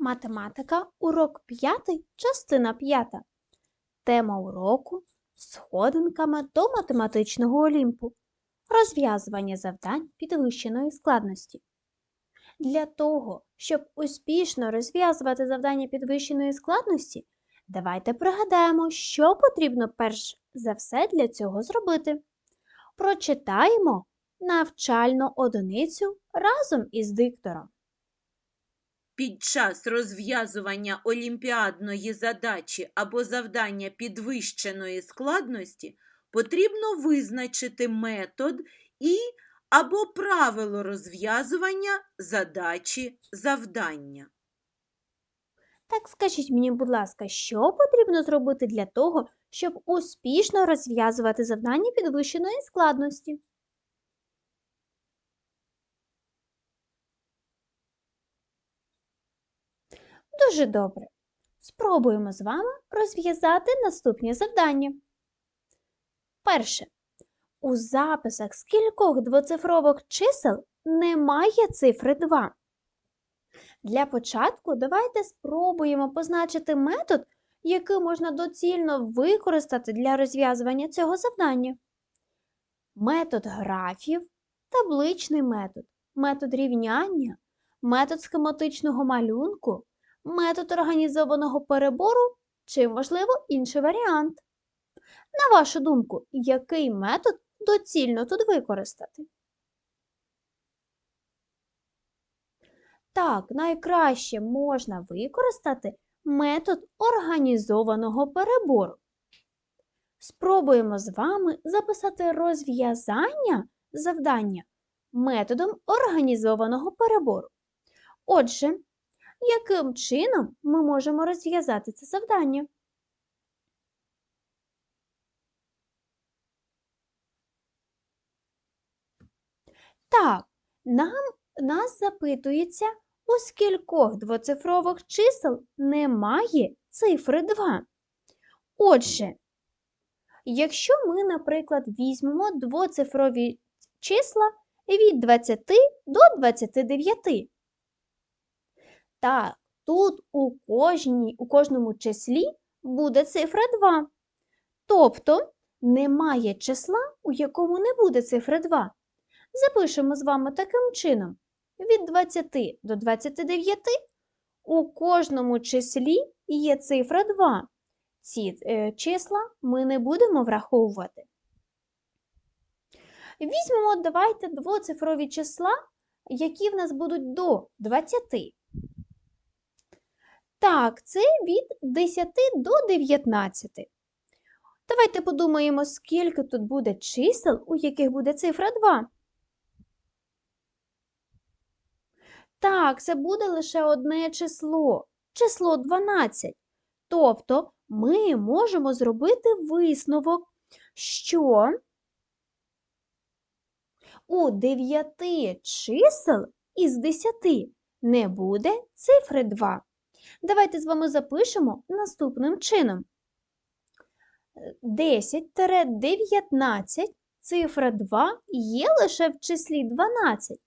Математика, урок 5, частина 5. Тема уроку сходинками до математичного олімпу. Розв'язування завдань підвищеної складності. Для того, щоб успішно розв'язувати завдання підвищеної складності, давайте пригадаємо, що потрібно перш за все для цього зробити. Прочитаємо навчальну одиницю разом із диктором. Під час розв'язування олімпіадної задачі або завдання підвищеної складності потрібно визначити метод і або правило розв'язування задачі завдання. Так скажіть мені, будь ласка, що потрібно зробити для того, щоб успішно розв'язувати завдання підвищеної складності? Дуже добре. Спробуємо з вами розв'язати наступні завдання. Перше. У записах скількох двоцифрових чисел немає цифри 2. Для початку давайте спробуємо позначити метод, який можна доцільно використати для розв'язування цього завдання. Метод графів, табличний метод, метод рівняння, метод схематичного малюнку, метод організованого перебору чи, можливо, інший варіант. На вашу думку, який метод доцільно тут використати? Так, найкраще можна використати метод організованого перебору. Спробуємо з вами записати розв'язання завдання методом організованого перебору. Отже, яким чином ми можемо розв'язати це завдання? Так, нам, нас запитується, у скількох двоцифрових чисел немає цифри 2. Отже, якщо ми, наприклад, візьмемо двоцифрові числа від 20 до 29, так, тут у, кожній, у кожному числі буде цифра 2. Тобто немає числа, у якому не буде цифри 2. Запишемо з вами таким чином. Від 20 до 29 у кожному числі є цифра 2. Ці е, числа ми не будемо враховувати. Візьмемо, давайте двоцифрові числа, які в нас будуть до 20. Так, це від 10 до 19. Давайте подумаємо, скільки тут буде чисел, у яких буде цифра 2. Так, це буде лише одне число, число 12. Тобто ми можемо зробити висновок, що у 9 чисел із 10 не буде цифри 2. Давайте з вами запишемо наступним чином. 10-19 цифра 2 є лише в числі 12.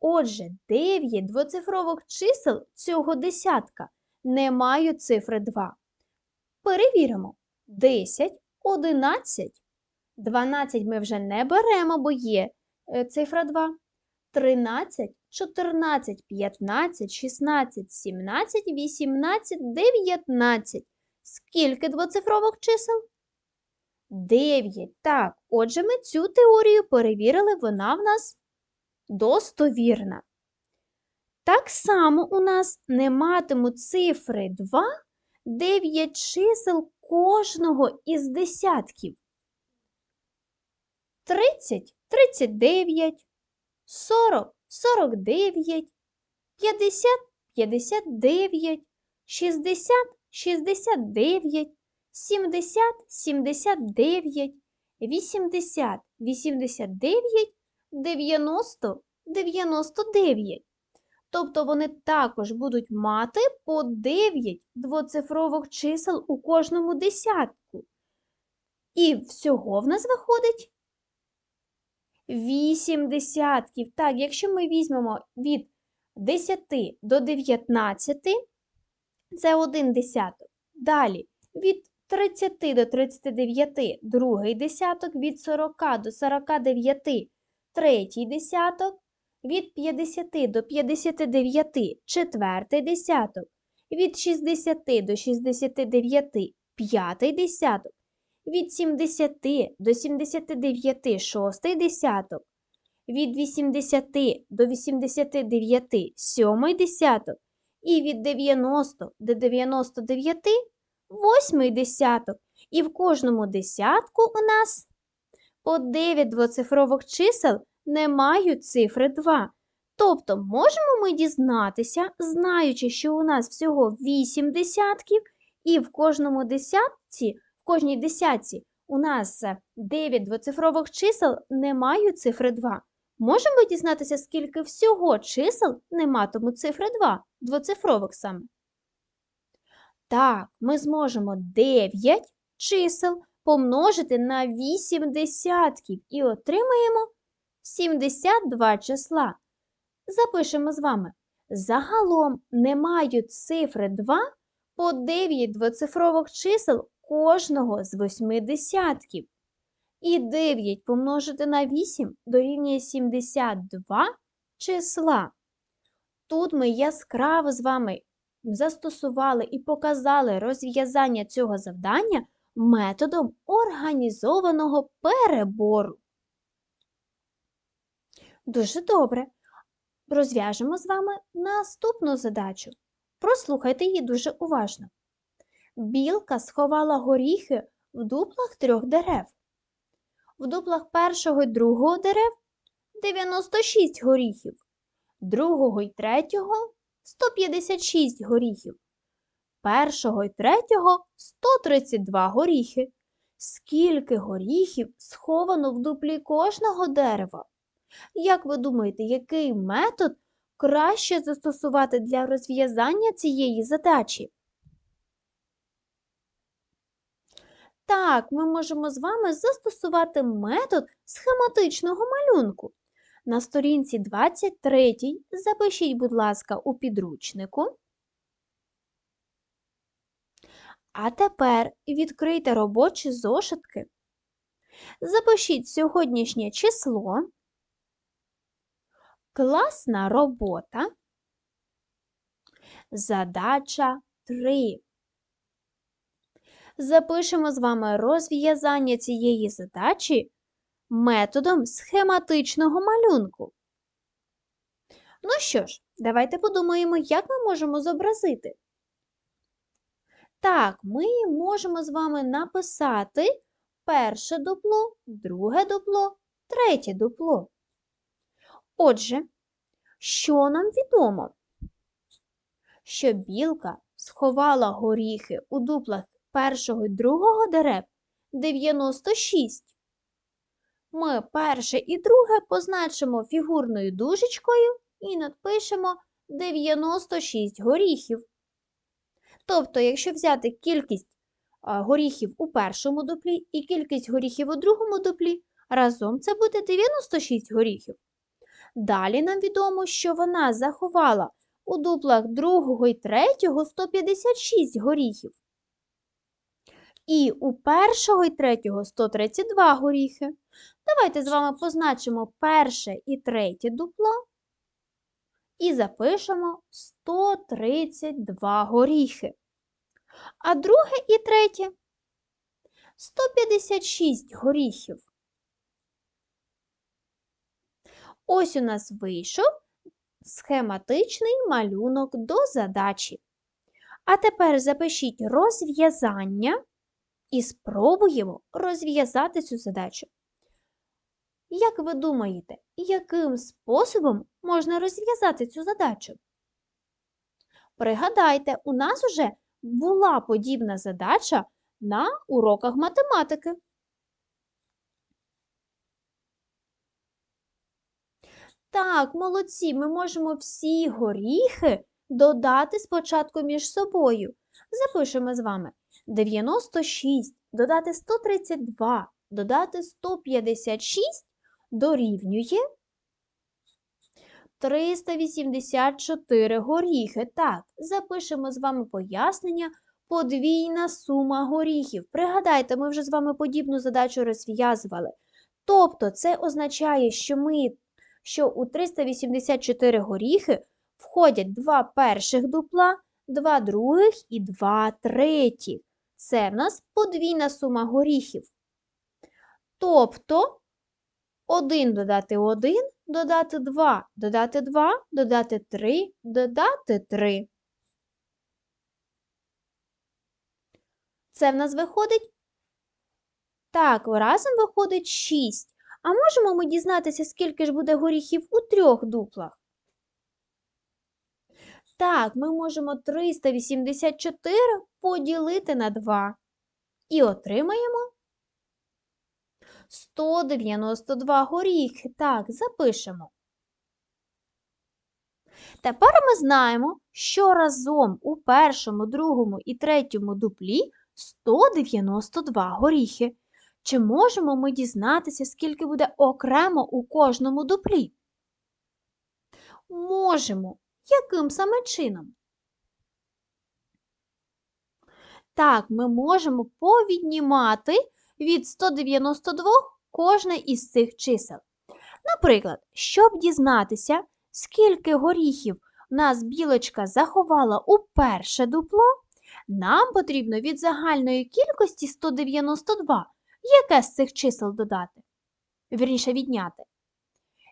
Отже, 9 двоцифрових чисел цього десятка не мають цифри 2. Перевіримо. 10, 11, 12 ми вже не беремо, бо є е, цифра 2. 13, 14, 15, 16, 17, 18, 19. Скільки двоцифрових чисел? 9. Так, отже, ми цю теорію перевірили, вона в нас достовірна. Так само у нас не матимуть цифри 2 9 чисел кожного із десятків. 30 39, 40 49, 50 59, 60 69, 70 79, 80 89, 90 99. Тобто вони також будуть мати по 9 двоцифрових чисел у кожному десятку. І всього в нас виходить 8 десятків. Так, якщо ми візьмемо від 10 до 19, це 1 десяток. Далі від 30 до 39 другий десяток, від 40 до 49 третій десяток, від 50 до 59 четвертий десяток, від 60 до 69 п'ятий десяток, від 70 до 79 шостий десяток, від 80 до 89 сьомий десяток, і від 90 до 99 восьмий десяток. І в кожному десятку у нас по 9 двоцифрових чисел не мають цифри 2. Тобто можемо ми дізнатися, знаючи, що у нас всього 8 десятків, і в кожному десятці, кожній десятці у нас 9 двоцифрових чисел не мають цифри 2. Можемо дізнатися, скільки всього чисел не матимуть цифри 2, двоцифрових саме? Так, ми зможемо 9 чисел помножити на 8 десятків і отримаємо 72 числа. Запишемо з вами. Загалом не мають цифри 2 по 9 двоцифрових чисел кожного з 8 десятків. І 9 помножити на 8 дорівнює 72 числа. Тут ми яскраво з вами застосували і показали розв'язання цього завдання методом організованого перебору. Дуже добре. Розв'яжемо з вами наступну задачу. Прослухайте її дуже уважно. Білка сховала горіхи в дуплах трьох дерев. В дуплах першого і другого дерев 96 горіхів, другого і третього 156 горіхів, першого і третього 132 горіхи. Скільки горіхів сховано в дуплі кожного дерева? Як ви думаєте, який метод краще застосувати для розв'язання цієї задачі? Так, ми можемо з вами застосувати метод схематичного малюнку. На сторінці 23 запишіть, будь ласка, у підручнику. А тепер відкрийте робочі зошитки. Запишіть сьогоднішнє число. Класна робота. Задача 3. Запишемо з вами розв'язання цієї задачі методом схематичного малюнку. Ну що ж, давайте подумаємо, як ми можемо зобразити. Так, ми можемо з вами написати перше дупло, друге дупло, третє дупло. Отже, що нам відомо? Що білка сховала горіхи у дуплах першого і другого дерев 96. Ми перше і друге позначимо фігурною дужечкою і надпишемо 96 горіхів. Тобто, якщо взяти кількість горіхів у першому дуплі і кількість горіхів у другому дуплі, разом це буде 96 горіхів. Далі нам відомо, що вона заховала у дуплах другого і третього 156 горіхів. І у першого і третього 132 горіхи. Давайте з вами позначимо перше і третє дупло і запишемо 132 горіхи. А друге і третє 156 горіхів. Ось у нас вийшов схематичний малюнок до задачі. А тепер запишіть розв'язання і спробуємо розв'язати цю задачу. Як ви думаєте, яким способом можна розв'язати цю задачу? Пригадайте, у нас уже була подібна задача на уроках математики. Так, молодці, ми можемо всі горіхи додати спочатку між собою. Запишемо з вами 96, додати 132, додати 156 дорівнює 384 горіхи. Так, запишемо з вами пояснення подвійна сума горіхів. Пригадайте, ми вже з вами подібну задачу розв'язували. Тобто це означає, що ми що у 384 горіхи входять два перших дупла, два других і два третіх. Це в нас подвійна сума горіхів. Тобто 1 додати 1, додати 2, додати 2, додати 3, додати 3. Це в нас виходить? Так, разом виходить 6. А можемо ми дізнатися, скільки ж буде горіхів у трьох дуплах? Так, ми можемо 384 поділити на 2 і отримаємо 192 горіхи. Так, запишемо. Тепер ми знаємо, що разом у першому, другому і третьому дуплі 192 горіхи. Чи можемо ми дізнатися, скільки буде окремо у кожному дуплі? Можемо. Яким саме чином? Так, ми можемо повіднімати від 192 кожне із цих чисел. Наприклад, щоб дізнатися, скільки горіхів нас білочка заховала у перше дупло, нам потрібно від загальної кількості 192 яке з цих чисел додати? Вірніше, відняти.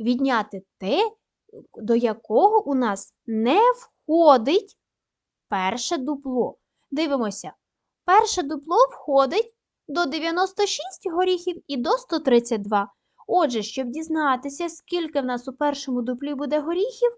Відняти те, до якого у нас не входить перше дупло. Дивимося, перше дупло входить до 96 горіхів і до 132. Отже, щоб дізнатися, скільки в нас у першому дуплі буде горіхів,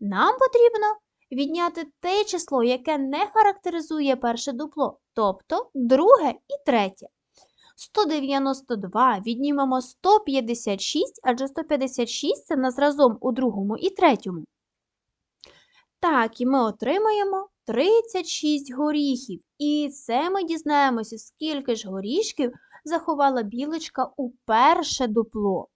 нам потрібно відняти те число, яке не характеризує перше дупло, тобто друге і третє. 192 віднімемо 156, адже 156 це в нас разом у другому і третьому. Так, і ми отримаємо 36 горіхів. І це ми дізнаємося, скільки ж горішків заховала білочка у перше дупло.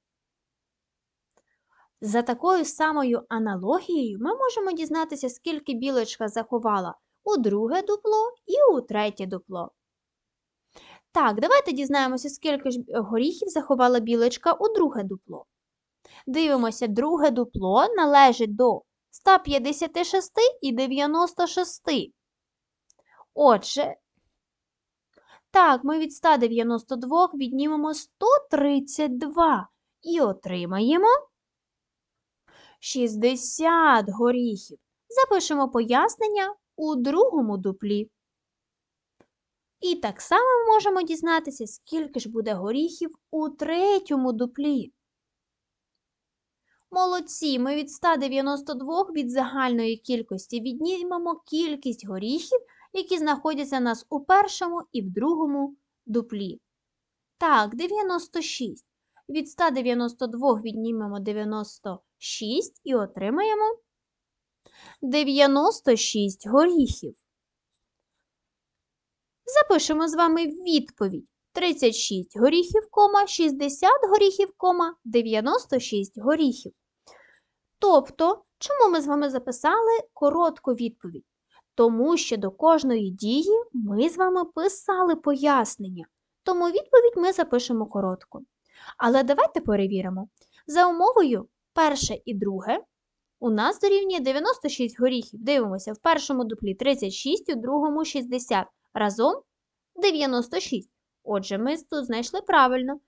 За такою самою аналогією ми можемо дізнатися, скільки білочка заховала у друге дупло і у третє дупло. Так, давайте дізнаємося, скільки ж горіхів заховала білочка у друге дупло. Дивимося, друге дупло належить до 156 і 96. Отже, так, ми від 192 віднімемо 132 і отримаємо 60 горіхів. Запишемо пояснення у другому дуплі. І так само ми можемо дізнатися, скільки ж буде горіхів у третьому дуплі. Молодці, ми від 192 від загальної кількості віднімемо кількість горіхів, які знаходяться у нас у першому і в другому дуплі. Так, 96. Від 192 віднімемо 96 і отримаємо 96 горіхів. Запишемо з вами відповідь. 36 горіхів, кома, 60 горіхів, кома, 96 горіхів. Тобто, чому ми з вами записали коротку відповідь? Тому що до кожної дії ми з вами писали пояснення. Тому відповідь ми запишемо коротко. Але давайте перевіримо. За умовою перше і друге у нас дорівнює 96 горіхів. Дивимося, в першому дуплі 36, у другому 60. Разом 96. Отже, ми тут знайшли правильно.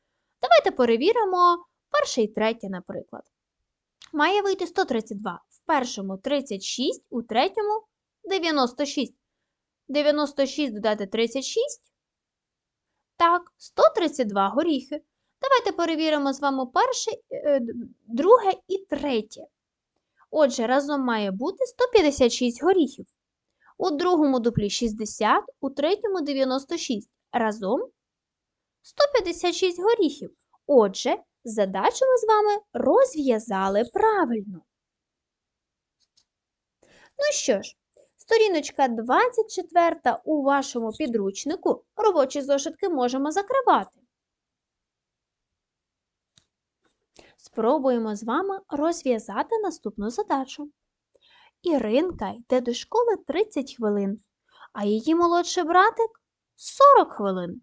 Давайте перевіримо перше і третє, наприклад. Має вийти 132. В першому 36, у третьому 96. 96 додати 36. Так, 132 горіхи. Давайте перевіримо з вами перше, е, друге і третє. Отже, разом має бути 156 горіхів. У другому дуплі 60, у третьому 96. Разом 156 горіхів. Отже, задачу ми з вами розв'язали правильно. Ну що ж, сторіночка 24 у вашому підручнику робочі зошитки можемо закривати. Спробуємо з вами розв'язати наступну задачу. Іринка йде до школи 30 хвилин, а її молодший братик 40 хвилин.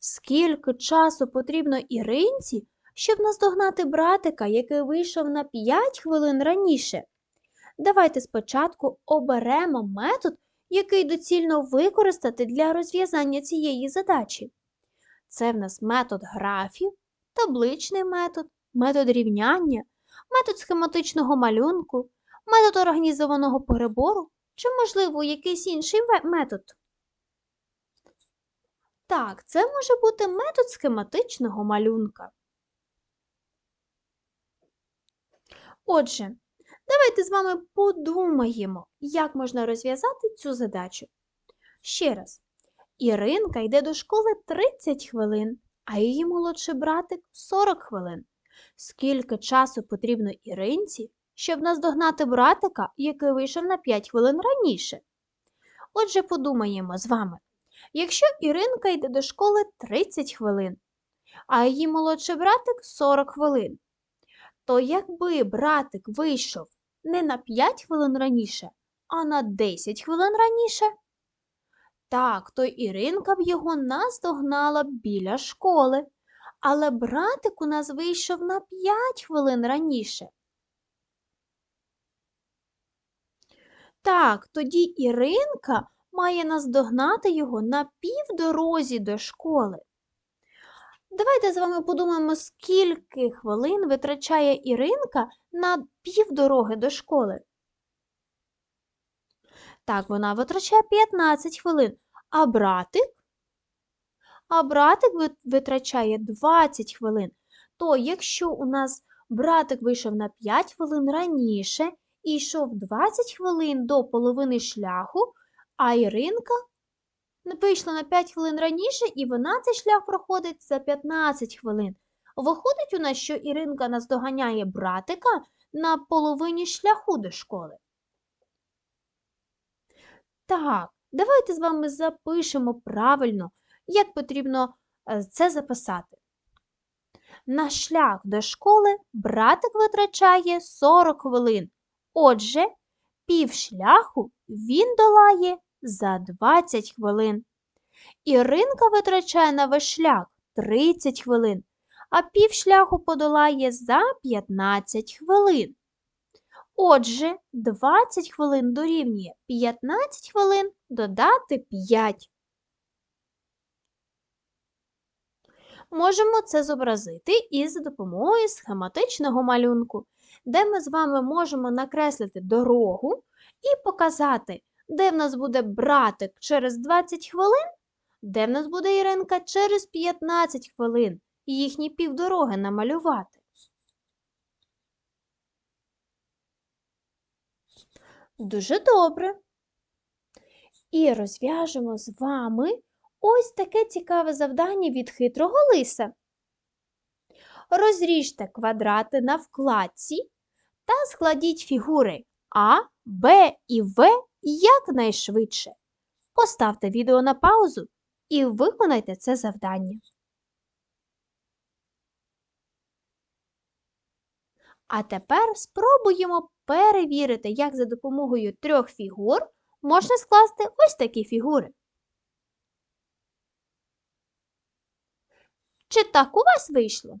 Скільки часу потрібно Іринці, щоб наздогнати братика, який вийшов на 5 хвилин раніше? Давайте спочатку оберемо метод, який доцільно використати для розв'язання цієї задачі. Це в нас метод графів, табличний метод, метод рівняння, метод схематичного малюнку, метод організованого перебору чи, можливо, якийсь інший метод. Так, це може бути метод схематичного малюнка. Отже, давайте з вами подумаємо, як можна розв'язати цю задачу. Ще раз. Іринка йде до школи 30 хвилин, а її молодший братик 40 хвилин. Скільки часу потрібно Іринці, щоб наздогнати братика, який вийшов на 5 хвилин раніше? Отже, подумаємо з вами. Якщо Іринка йде до школи 30 хвилин, а її молодший братик 40 хвилин, то якби братик вийшов не на 5 хвилин раніше, а на 10 хвилин раніше, так, то Іринка б його наздогнала біля школи, але братик у нас вийшов на 5 хвилин раніше. Так, тоді Іринка має наздогнати його на півдорозі до школи. Давайте з вами подумаємо, скільки хвилин витрачає Іринка на півдороги до школи. Так, вона витрачає 15 хвилин. А братик? А братик витрачає 20 хвилин. То якщо у нас братик вийшов на 5 хвилин раніше і йшов 20 хвилин до половини шляху, а Іринка вийшла на 5 хвилин раніше, і вона цей шлях проходить за 15 хвилин. Виходить у нас, що Іринка наздоганяє братика на половині шляху до школи. Так, давайте з вами запишемо правильно, як потрібно е, це записати. На шлях до школи братик витрачає 40 хвилин. Отже, пів шляху він долає за 20 хвилин. Іринка витрачає на весь шлях 30 хвилин, а пів шляху подолає за 15 хвилин. Отже, 20 хвилин дорівнює 15 хвилин додати 5. Можемо це зобразити із за допомогою схематичного малюнку, де ми з вами можемо накреслити дорогу і показати, де в нас буде братик через 20 хвилин, де в нас буде Іринка через 15 хвилин, і їхні півдороги намалювати. Дуже добре. І розв'яжемо з вами ось таке цікаве завдання від хитрого лиса. Розріжте квадрати на вкладці та складіть фігури А, Б і В якнайшвидше. Поставте відео на паузу і виконайте це завдання. А тепер спробуємо перевірити, як за допомогою трьох фігур можна скласти ось такі фігури. Чи так у вас вийшло?